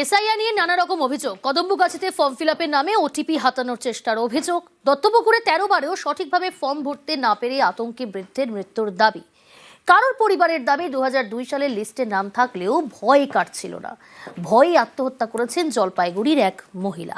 SIR নিয়ে নানা রকম অভিযোগ। কদম্বগাছিতে ফর্ম ফিল নামে ওটিপি হাতানোর চেষ্টার অভিযোগ। দত্তপুকুরে তেরো বারেও সঠিকভাবে ফর্ম ভরতে না পেরে আতঙ্কে বৃদ্ধের মৃত্যুর দাবি। কারোর পরিবারের দাবি দু হাজার দুই সালের লিস্টে নাম থাকলেও ভয় কাটছিল না। ভয়ে আত্মহত্যা করেছেন জলপাইগুড়ির এক মহিলা।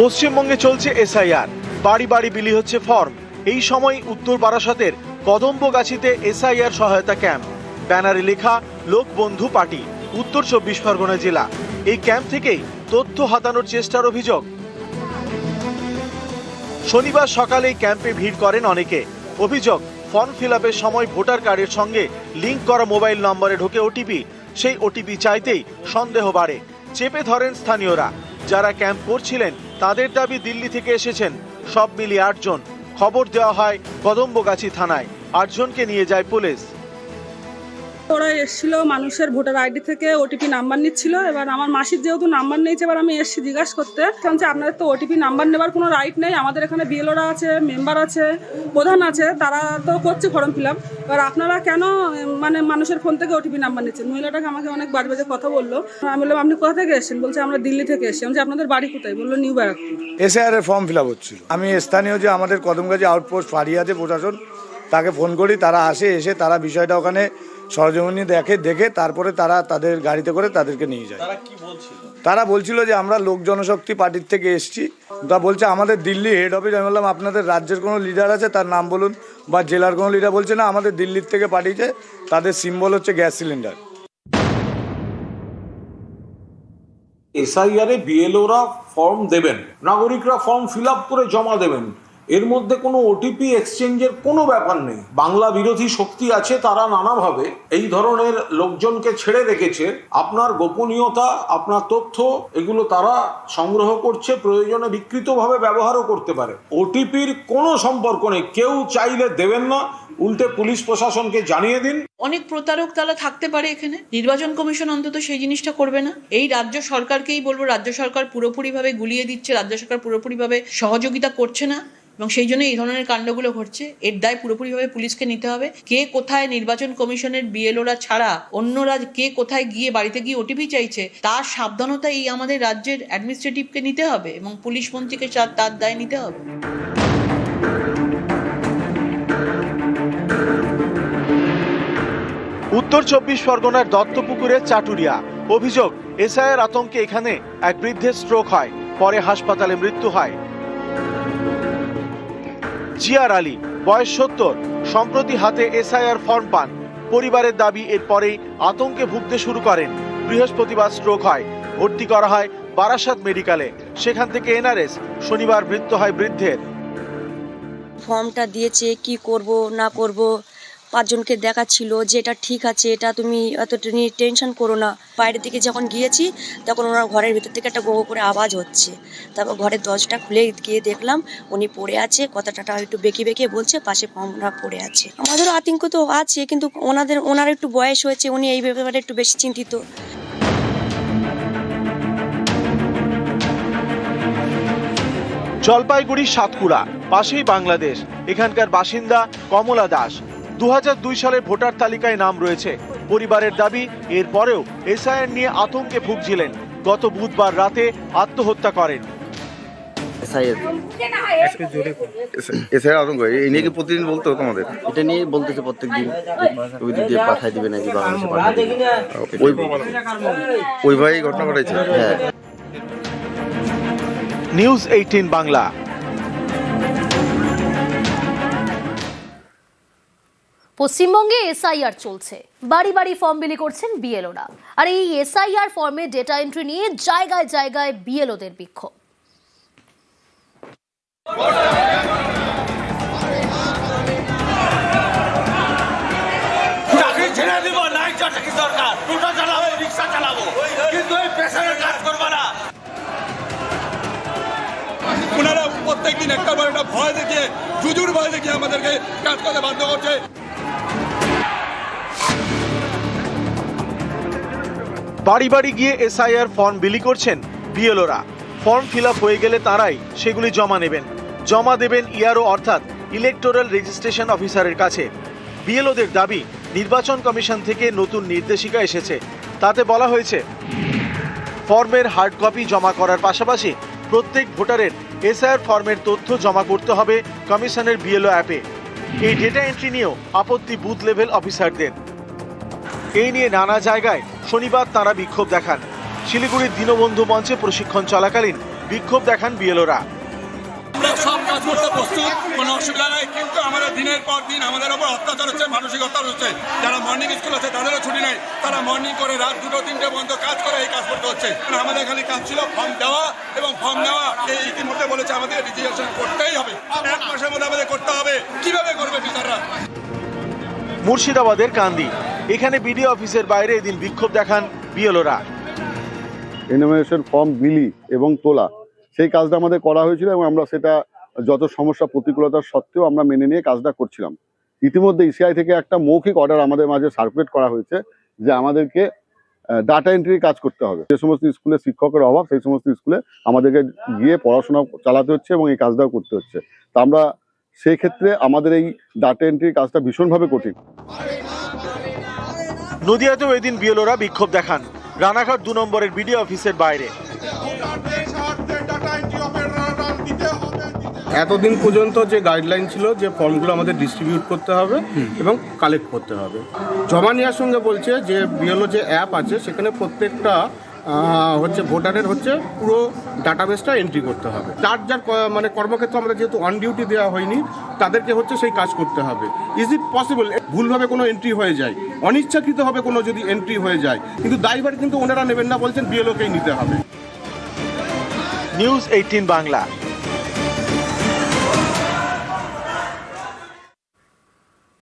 পশ্চিমবঙ্গে চলছে এসআইআর বাড়ি বাড়ি বিলি হচ্ছে ফর্ম এই সময় উত্তর বারাসতের কদম্বগাছিতে এসআইআর সহায়তা ক্যাম্প। ব্যানারে লেখা লোকবন্ধু পার্টি উত্তর চব্বিশ পরগনা জেলা। এই ক্যাম্প থেকেই তথ্য হাতানোর চেষ্টার অভিযোগ। শনিবার সকালে ক্যাম্পে ভিড় করেন অনেকে। অভিযোগ, ফর্ম ফিল সময় ভোটার কার্ডের সঙ্গে লিংক করা মোবাইল নম্বরে ঢোকে ওটিপি সেই ওটিপি চাইতেই সন্দেহ বাড়ে। চেপে ধরেন স্থানীয়রা। যারা ক্যাম্প করছিলেন, তাদের দাবি দিল্লি থেকে এসেছেন। সব মিলিয়ে আটজন। খবর দেওয়া হয় কদম্বগাছি থানায়। আটজনকে নিয়ে যায় পুলিশ। ওরা এসেছিল, মানুষের ভোটার আইডি থেকে ওটিপি নাম্বার নিচ্ছিল। এবার আমার মাসির যেহেতু নাম্বার নিয়েছে এবার আমি এসেছি জিজ্ঞাসা করতে। কারণ যে আপনাদের তো ওটিপি নাম্বার নেবার কোনো রাইট নেই, আমাদের এখানে বিএলওরা আছে মেম্বার আছে, প্রধান আছে, তারা তো করছে ফর্ম ফিল আপ এবার আপনারা কেন মানে মানুষের ফোন থেকে ওটিপি নাম্বার নিচ্ছেন? মহিলাটাকে আমাকে অনেক বাজে বাজে কথা বলল। আমি বললাম, আপনি কোথা থেকে এসেছেন? বলছে, আমরা দিল্লি থেকে এসেছি। আমি আপনাদের বাড়ি কোথায়? বলল নিউ ব্যারাকপুর এসআইআর এর ফর্ম ফিল আপ হচ্ছিল। আমি স্থানীয় যে আমাদের কদমগাছি আউটপোস্ট ফাঁড়িয়াতে প্রশাসন, তাকে ফোন করি, তারা আসে, এসে তারা বিষয়টা ওখানে সরজমিনি দেখে দেখে তারপরে তারা তাদের গাড়িতে করে তাদেরকে নিয়ে যায়। তারা বলছিল? যে আমরা লোক জনশক্তি পার্টির থেকে এসেছি। তা বলছে আমাদের দিল্লি হেড অফিস আমি বললাম আপনাদের রাজ্যের কোনো লিডার আছে? তার নাম বলুন। বা জেলার কোনো লিডার বলছে না আমাদের দিল্লির থেকে পাঠিয়েছে। তাদের সিম্বল হচ্ছে গ্যাস সিলিন্ডার এসআইআরে বিএলওরা ফর্ম দেবেন। নাগরিকরা ফর্ম ফিল আপ করে জমা দেবেন। এর মধ্যে কোনো ওটিপি এক্সচেঞ্জের কোনো ব্যাপার নেই। বাংলা বিরোধী শক্তি আছে, তারা নানাভাবে এই ধরনের লোকজনকে ছেড়ে রেখেছে। আপনার গোপনীয়তা, আপনার তথ্য, এগুলো তারা সংগ্রহ করছে, প্রয়োজনে বিকৃতভাবে ব্যবহারও করতে পারে। ওটিপির কোনো সম্পর্ক নেই। কেউ চাইলে দেবেন না। উল্টে পুলিশ প্রশাসনকে জানিয়ে দিন। অনেক প্রতারক তারা থাকতে পারে এখানে। নির্বাচন কমিশন অন্তত সেই জিনিসটা করবে না। এই রাজ্য সরকারকেই বলব, রাজ্য সরকার পুরোপুরিভাবে গুলিয়ে দিচ্ছে, রাজ্য সরকার পুরোপুরিভাবে সহযোগিতা করছে না, এবং সেই জন্য এই ধরনের কাণ্ডগুলো ঘটছে। এর দায় পুরোপুরিভাবে পুলিশকে নিতে হবে। কে কোথায় নির্বাচন কমিশনের বিএলওরা ছাড়া অন্যরা কে কোথায় গিয়ে বাড়িতে গিয়ে ওটিপি চাইছে, তার সাবধানতা এই আমাদের রাজ্যের অ্যাডমিনিস্ট্রেটিভকে নিতে হবে, এবং পুলিশ মন্ত্রীকে তার- দায় নিতে হবে। উত্তর চব্বিশ পরগনার দত্তপুকুরের চাটুরিয়া। অভিযোগ এসআইয়ের আতঙ্কে এখানে এক বৃদ্ধের স্ট্রোক হয়, পরে হাসপাতালে মৃত্যু হয়। জিয়ার আলী, বয়স সত্তর, সম্প্রতি হাতে এসআইআর ফর্ম পান। পরিবারের দাবি, এরপরেই আতঙ্কে ভুগতে শুরু করেন। বৃহস্পতিবার স্ট্রোক হয়, ভর্তি করা হয় বারাসাত মেডিকেলে। সেখান থেকে এনআরএস, শনিবার মৃত্যু হয় বৃদ্ধের। ফর্মটা দিয়েছে, কি করব, না করব পাঁচজনকে দেখাচ্ছিল যে এটা ঠিক আছে, এটা তুমি এতটা নিয়ে টেনশন করো না। বাইরের দিকে যখন গিয়েছি, তখন ওনার ঘরের ভিতর থেকে একটা গো করে আওয়াজ হচ্ছে। তারপর ঘরের দরজাটা খুলে গিয়ে দেখলাম, উনি পড়ে আছে, কথাটা একটু বেঁকে বেঁকে বলছে, পাশে ফর্মটা পড়ে আছে। আমাদেরও আতঙ্ক তো আছে, কিন্তু ওনাদের, ওনার একটু বয়স হয়েছে, উনি এই ব্যাপারে একটু বেশি চিন্তিত। জলপাইগুড়ি সাতকুড়া পাশেই বাংলাদেশ। এখানকার বাসিন্দা কমলা দাস। দু সালের ভোটার তালিকায় নাম রয়েছে। পরিবারের দাবি এরপরেও এসআইআর নিয়ে আতঙ্কে ভুগছিলেন। গত বুধবার রাতে আত্মহত্যা করেন। আতঙ্ক এই নিয়ে কি প্রতিদিন বলতে আমাদের? এটা নিয়ে বলতেছে প্রত্যেক দিন। ওই দিয়ে পাঠাই দিবে নাকি বাংলাদেশে ওই ওই ভাই ঘটনা ঘটেছে হ্যাঁ। News Eighteen Bangla. পশ্চিমবঙ্গে এসআইআর চলছে। বাড়ি বাড়ি ফর্ম বিলি করছেন বিএলওরা। আর এই এসআইআর ফর্মে ডেটা এন্ট্রি নিয়ে জায়গায় জায়গায় বিএলওদের বিক্ষোভ। ওনারা প্রত্যেকদিন একটা বার একটা ভয় দেখিয়ে জুজুর ভয় দেখিয়ে আমাদেরকে কাজ করতে বাধ্য করছে। বাড়ি বাড়ি গিয়ে এসআইআর ফর্ম বিলি করছেন বিএলওরা। ফর্ম ফিল হয়ে গেলে তারাই সেগুলি জমা নেবেন। জমা দেবেন ইয়ারও অর্থাৎ ইলেকটোরাল রেজিস্ট্রেশন অফিসারের কাছে। বিএলওদের দাবি, নির্বাচন কমিশন থেকে নতুন নির্দেশিকা এসেছে। তাতে বলা হয়েছে, ফর্মের হার্ড কপি জমা করার পাশাপাশি প্রত্যেক ভোটারের এসআইআর ফর্মের তথ্য জমা করতে হবে কমিশনের বিএলও অ্যাপে। এই ডেটা এন্ট্রি নিয়েও আপত্তি বুথ লেভেল অফিসারদের এই নিয়ে নানা জায়গায় শনিবার তারা বিক্ষোভ দেখান। শিলিগুড়ির দীনবন্ধু মঞ্চে প্রশিক্ষণ চলাকালীন বিক্ষোভ দেখান বিএলওরা। আমরা সব কাজ করতে প্রস্তুত কোনো অসুবিধা নেই কিন্তু আমাদের দিনের পর দিন আমাদের ওপর অত্যাচার হচ্ছে মানসিক অত্যাচার হচ্ছে। যারা মর্নিং স্কুল আছে তাদেরও ছুটি নেই। তারা মর্নিং করে রাত দুটো তিনটে পর্যন্ত কাজ করে এই কাজ করতে হচ্ছে। আমাদের খালি কাজ ছিল ফর্ম দেওয়া এবং ফর্ম নেওয়া এই ইতিমধ্যে বলেছে আমাদের রেজিস্ট্রেশন করতেই হবে। এক মাসের মধ্যে আমাদের করতে হবে। কীভাবে করবে টিচাররা মুর্শিদাবাদের কান্দি। এখানে বিডিও অফিসের বাইরে এদিন বিক্ষোভ দেখান বিএলওরা। এনোমিনেশন ফর্ম বিলি এবং তোলা, সেই কাজটা আমাদের করা হয়েছিল এবং আমরা সেটা যত সমস্যা প্রতিকূলতার সত্ত্বেও আমরা মেনে নিয়ে কাজটা করছিলাম। ইতিমধ্যে ইসিআই থেকে একটা মৌখিক অর্ডার আমাদের মাঝে সার্কুলেট করা হয়েছে যে আমাদেরকে ডাটা এন্ট্রির কাজ করতে হবে। যে সমস্ত স্কুলে শিক্ষকের অভাব, সেই সমস্ত স্কুলে আমাদেরকে গিয়ে পড়াশোনা চালাতে হচ্ছে এবং এই কাজটাও করতে হচ্ছে। তা আমরা সেই ক্ষেত্রে আমাদের এই ডাটা এন্ট্রির কাজটা ভীষণভাবে কঠিন। নদিয়াতেও এদিন বিএলওরা বিক্ষোভ দেখান। রানাঘাট দু নম্বরের বিডিও অফিসের বাইরে। এতদিন পর্যন্ত যে গাইডলাইন ছিল যে ফর্মগুলো আমাদের ডিস্ট্রিবিউট করতে হবে এবং কালেক্ট করতে হবে। জমা নেওয়ার সঙ্গে বলছে যে বিএলও যে অ্যাপ আছে, সেখানে প্রত্যেকটা হচ্ছে ভোটারের হচ্ছে পুরো ডাটাবেসটা এন্ট্রি করতে হবে। যার যার মানে কর্মক্ষেত্র আমরা যেহেতু অন ডিউটি দেওয়া হয়নি তাদেরকে হচ্ছে সেই কাজ করতে হবে। ইজ ইট পসিবল ভুলভাবে কোনো এন্ট্রি হয়ে যায়। অনিচ্ছাকৃতভাবে কোনো যদি এন্ট্রি হয়ে যায়, কিন্তু দায়ভার কিন্তু ওনারা নেবেন না, বলছেন বিএলওকেই নিতে হবে। News Eighteen Bangla.